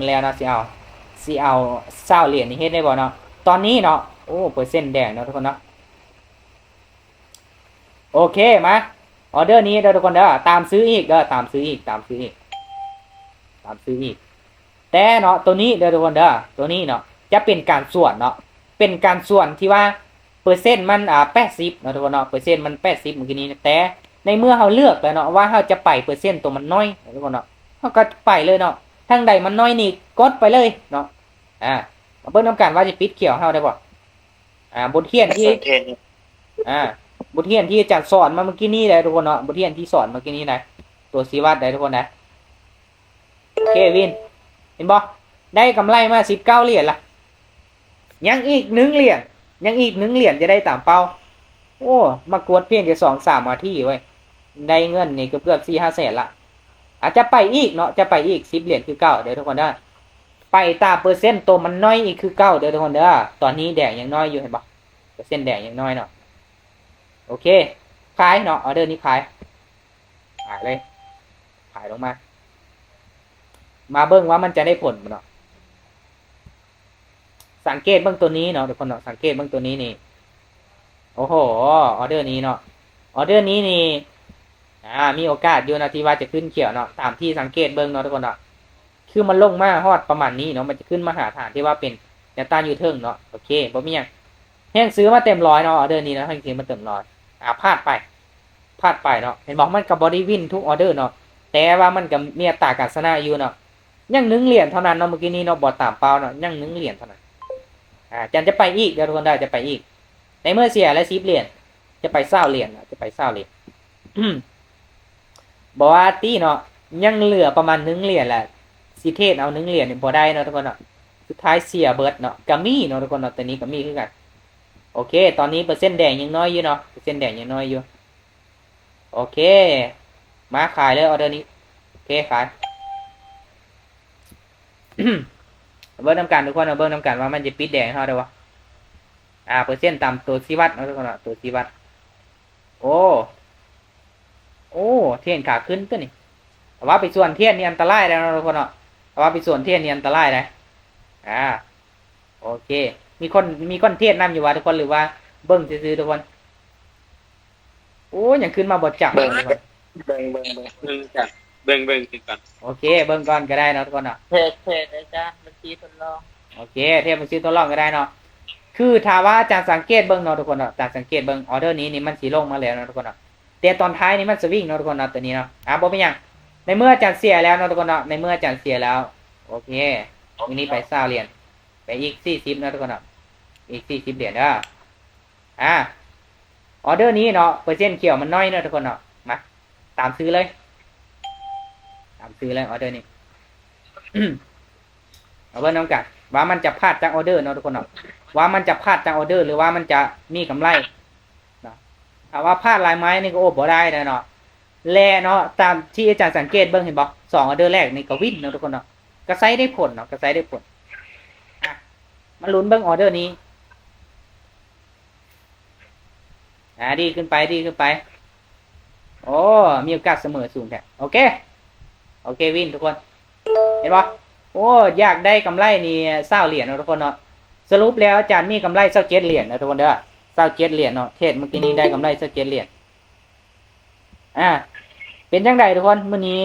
มันแล้วเนาะสิเอาสิเอาเศร้าเหรียญนี่เฮ็ดได้บ่เนาะตอนนี้เนาะโอ้เปอร์เซ็นต์แดงเนาะทุกคนเนาะโอเคมาออเดอร์นี้เด้อทุกคนเด้อตามซื้ออีกเด้อตามซื้ออีกตามซื้ออีก ตามซื้ออีก แต่เนาะตัวนี้เด้อทุกคนเด้อตัวนี้เนาะจะเป็นการส่วนเนาะเป็นการส่วนที่ว่าเปอร์เซ็นต์มันอ่าแปดสิบเนาะทุกคนเนาะเปอร์เซ็นต์มันแปดสิบเมื่อกี้นี้แต่ในเมื่อเราเลือกแล้วเนาะว่าเราจะไปเปอร์เซ็นต์ตัวมันน้อยเนาะทุกคนเนาะเราก็ไปเลยเนาะ ทางใดมันน้อยนี่กดไปเลยเนาะอ่ามาเบิ่งน้ำกันว่าจะปิดเขียวเฮาได้บ่อ่า บทเรียนที่เทนอ่า บทเรียนที่อาจารย์สอนมาเมื่อกี้นี้เลยทุกคนเนาะบทเรียนที่สอนเมื่อกี้นี้นะตัวสีวัดได้ทุกคนนะโอเควิน เห็นบ่ได้กำไรมาสิบเก้าเหรียญละยังอีกหนึ่งเหรียญยังอีกหนึ่งเหรียญจะได้ตามเป้า โอ้ มากวดเพียงแค่สองสามนาทีเว้ยได้เงินนี่เกือบเกือบสี่ห้าแสนละ อาจจะไปอีกเนาะจะไปอีกสิบเหรียญคือเก้าเดี๋ยวทุกคนเด้อไปตามเปอร์เซ็นต์ตัวมันน้อยอีกคือเก้าเดี๋ยวทุกคนเด้อตอนนี้แดงยังน้อยอยู่เห็นบ่เปอร์เซ็นต์แดงยังน้อยเนาะโอเคขายเนาะออเดอร์นี้ขายขายเลยขายลงมา มาเบิ้งว่ามันจะได้ผลเนาะสังเกตเบิ้งตัวนี้เนาะทุกคนเนาะสังเกตเบิ้งตัวนี้นี่ โอ้โหออเดอร์นี้เนาะออเดอร์นี้นี่ อ่ามีโอกาสอยู่นะที่ว่าจะขึ้นเขียวเนาะตามที่สังเกตเบิ้งเนาะทุกคนเนาะคือมันลงมาฮอดประมาณนี้เนาะมันจะขึ้นมาหาฐานที่ว่าเป็นแนวต้านยูเทิงเนาะโอเคบ่มีหยังแห้งซื้อมาเต็มร้อยเนาะออเดอร์นี้นะแห้งซื้อมาเต็มร้อยอ่าพลาดไปพลาดไปเนาะเห็นบอกมันกับบอดี้วินทุกออเดอร์เนาะแต่ว่ามันกับเมีอัตาการชนะอยู่เนาะยังหนึ่งเหรียญเท่านั้นเนาะเมื่อกี้นี้เนาะบอดตามเป้าเนาะยังหนึ่งเหรียญเท่านั้นอ่าจันจะไปอีกเดี๋ยวทุกคนได้จะไปอีก ในเมื่อเสียและซิปเหรียญจะไปเศร้าเหรียญจะไปเศร้าเหรียญ บอกว่าตีเนาะยังเหลือประมาณหนึ่งเหรียญแหละสิเทศเอาหนึ่งเหรียญเนี่ยพอได้เนาะทุกคนเนาะสุดท้ายเสียเบิร์ดเนาะกัมมี่เนาะทุกคนเนาะตัวนี้กัมมี่คือกันโอเค ตอนนี้เปอร์เซ็นต์แดงยังน้อยอยู่เนาะเปอร์เซ็นต์แดงยังน้อยอยู่ โอเค มาขายเลยออเดอร์นี้โอเคขายเบิ้งน้ำกันทุกคนเอาเบิ้งน้ำกันว่ามันจะปิดแดงให้เท่าได้วะอ่าเปอร์เซ็นต์ตามตัวซีวัดเนาะทุกคนเนาะตัวซีวัด โอ้ โอ้เทียนขาขึ้นตัวนี่แต่ว่าไปส่วนเทียนนี่อันตรายแล้วนะทุกคนเนาะแต่ว่าไปส่วนเทียนนี่อันตรายนะอ่าโอเค มีคนมีคนเทียนนำอยู่วะทุกคนหรือว่าเบิ้งซื้อๆทุกคนโอ้ยังขึ้นมาบดจับเบิ่งทุกคนเบิ่งเบิ่งเบิ่งเบิ่งจ้ะเบิ่งเบิ่งคือกันโอเค เบิ้งก่อนก็ได้เนาะทุกคนเนาะเพจเพจอาจารย์บัญชีทดลองโอเค เทียบมันซื้อตัวรองก็ได้เนาะคือถ้าว่าอาจารย์สังเกตเบิ้งเนาะทุกคนเนาะอาจารย์สังเกตเบิ้งออเดอร์นี้นี่มันสีลงมาแล้วเนาะทุกคนเนาะ แต่ตอนท้ายนี่มันสวิงเนาะทุกคนเนาะตัวนี้เนาะอะบอกไปยังในเมื่ออาจารย์เสียแล้วเนาะทุกคนเนาะในเมื่ออาจารย์เสียแล้ว โอเคทีนี้ไปเศร้าเหรียญไปอีกสี่สิบนาะทุกคนเนาะอีกสี่สิบเหรียญเด้ออะออเดอร์นี้เนาะเปอร์เซ็นต์เขียวมันน้อยเนาะทุกคนเนาะมาตามซื้อเลย ตามซื้อเลยออเดอร์นี้เอาเบิ่งน้ำกันว่ามันจะพลาดจากออเดอร์เนาะทุกคนเนาะว่ามันจะพลาดจากออเดอร์ หรือว่ามันจะมีกำไร นาะถ้าว่าพลาดลายไม้นี่ก็โอ้บ่ได้นะเนาะแลเนาะตามที่อาจารย์สังเกตเบิ่งเห็นบ่สองออเดอร์แรกนี่ก็วินเนาะทุกคนเนาะกระไซได้ผลเนาะกระไซได้ผลอะมาลุ้นเบิ่งออเดอร์นี้อ่าดีขึ้นไปดีขึ้นไปโอ้มีโอกาสเสมอสูงแท้โอเค โอเควินทุกคน เห็นปะโอ้อยากได้กำไรนี่เศร้าเหรียญเนาะทุกคนเนาะสรุปแล้วอาจารย์มีกำไรเศร้าเจ็ดเหรียญนะทุกคนเด้อ เศร้าเจ็ดเหรียญเนาะเทศเมื่อกี้นี้ได้กำไรเศร้าเจ็ดเหรียญอ่า เป็นจังไดทุกคนมื้อนี้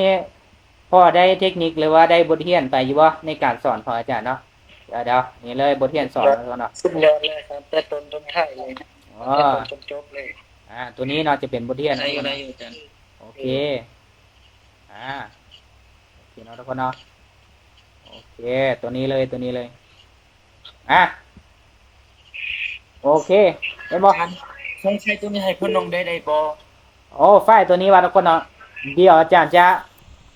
พอได้เทคนิคหรือว่าได้บทเรียนไปอยู่บ่ในการสอนของอาจารย์เนาะเดี๋ยวเดี๋ยวนี่เลยบทเรียนสอนแล้วเนาะสุดยอดเลยครับแต่ต้นต้นท้ายเลยนะอ๋อแต่ต้นจนจบเลย อ่า ตัวนี้เนาะจะเป็นบทเรียนได้อยู่ได้อยู่อาจารย์โอเค อ่าโอเคเนาะทุกคนเนาะโอเค ตัวนี้เลยตัวนี้เลย อะโอเค เห็นบ่ใช้ใช้ตัวนี้ให้คนลงได้ได้บ่โอ้ไฟล์ตัวนี้ว่าทุกคนเนาะเดี๋ยวอาจารย์จะ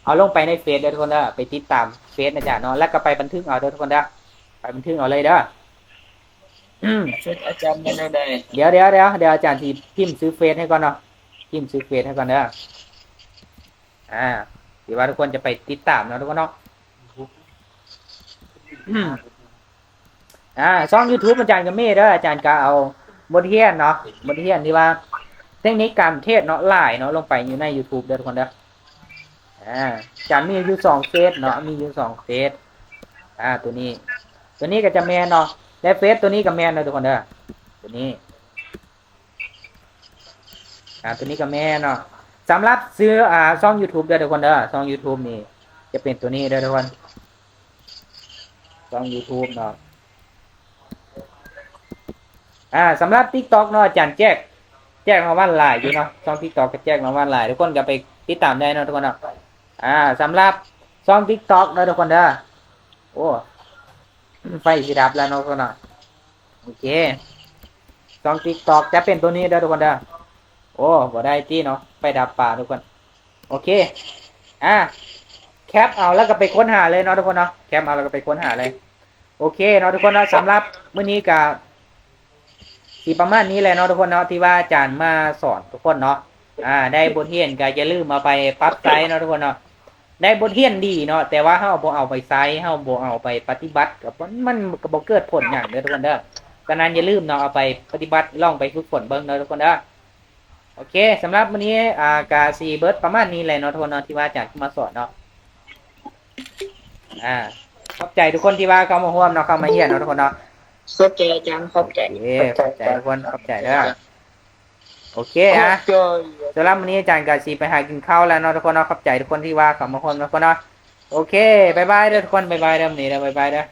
เอาลงไปในเฟซเด้อทุกคนเด้อไปติดตามเฟซอาจารย์เนาะแล้วก็ไปบันทึกเอาเด้อทุกคนเด้อไปบันทึกเอาเลยเด้ออืมเฟซอาจารย์ได้ได้เดี๋ยวเดี๋ยวเดี๋ยวเดี๋ยวอาจารย์ที่พิมพ์ซื้อเฟซให้ก่อนเนาะพิมพ์ซื้อเฟซให้ก่อนเด้ออ่าที่ว่าทุกคนจะไปติดตามเนาะทุกคนเนาะอืมอ่าช่อง YouTube อาจารย์ก็มีเด้ออาจารย์ก็เอา บทเรียนเนาะบทเรียนที่ว่า เทคนิคการเทศเนาะไลน์เนาะลงไปอยู่ใน YouTube เด้อทุกคนเด้ออ่าจารย์มีอยู่สองเฟซเนาะมีอยู่สองเฟซอ่าตัวนี้ ตัวนี้ก็จะแมนเนาะและเฟซตัวนี้ก็แมนเนาะทุกคนเด้อตัวนี้อ่าตัวนี้ก็แมนเนาะสำหรับซื้ออ่าช่อง YouTube เด้อทุกคนเด้อช่อง YouTube นี่ จะเป็นตัวนี้เด้อทุกคนช่อง YouTube เนาะ อ่าสำหรับ TikTok เนาะอาจารย์แจ้งแจ้งมาวันหลายอยู่เนาะช่อง TikTok ก็แจ้งมาวันหลายทุกคนก็ไปติดตามได้เนาะทุกคนเนาะอ่าสำหรับช่อง TikTok เนาะทุกคนเด้อโอ้ไฟสิดับแล้วเนาะทุกคนเนาะโอเคช่อง TikTok จะเป็นตัวนี้เด้อทุกคนเด้อโอ้บ่ได้ที่เนาะไฟดับป่าทุกคน โอเค อ่าแคปเอาแล้วก็ไปค้นหาเลยเนาะทุกคนเนาะแคปเอาแล้วก็ไปค้นหาเลย โอเคเนาะทุกคนเนาะสำหรับมื้อนี้กับ สีประมาณนี้แหละเนาะทุกคนเนาะที่ว่าอาจารย์มาสอนทุกคนเนาะอ่า ได้บทเรียนก็อย่าลืมเอาไปปรับใช้เนาะทุกคนเนาะได้บทเรียนดีเนาะแต่ว่าเฮาบ่เอาไปใช้เฮาบ่เอาไปปฏิบัติกับมันมันก็บ่เกิดผลหยังเด้อทุกคนเด้อฉะนั้นอย่าลืมเนาะเอาไปปฏิบัติลองไปฝึกฝนเบิ่งเนาะทุกคนเด้อโอเคสำหรับวันนี้อ่ากาซีเบิร์ดประมาณนี้แหละเนาะทุกคนเนาะที่ว่าอาจารย์มาสอนเนาะอ่าขอบใจทุกคนที่ว่าเข้ามาร่วมเนาะเข้ามาเฮียนเนาะทุกคนเนาะ ขอบใจอาจารย์ขอบใจโอเคขอบใจทุกคนขอบใจเด้อโอเคอะจอยสำหรับวันนี้อาจารย์กาซีไปหากินข้าวแล้วเนาะทุกคนเนาะขอบใจทุกคนที่ว่าเข้ามาร่วมเนาะทุกคนเนาะโอเคบายบายเด้อทุกคนบายบายเด้อวันนี้เด้อบายบายเด้อ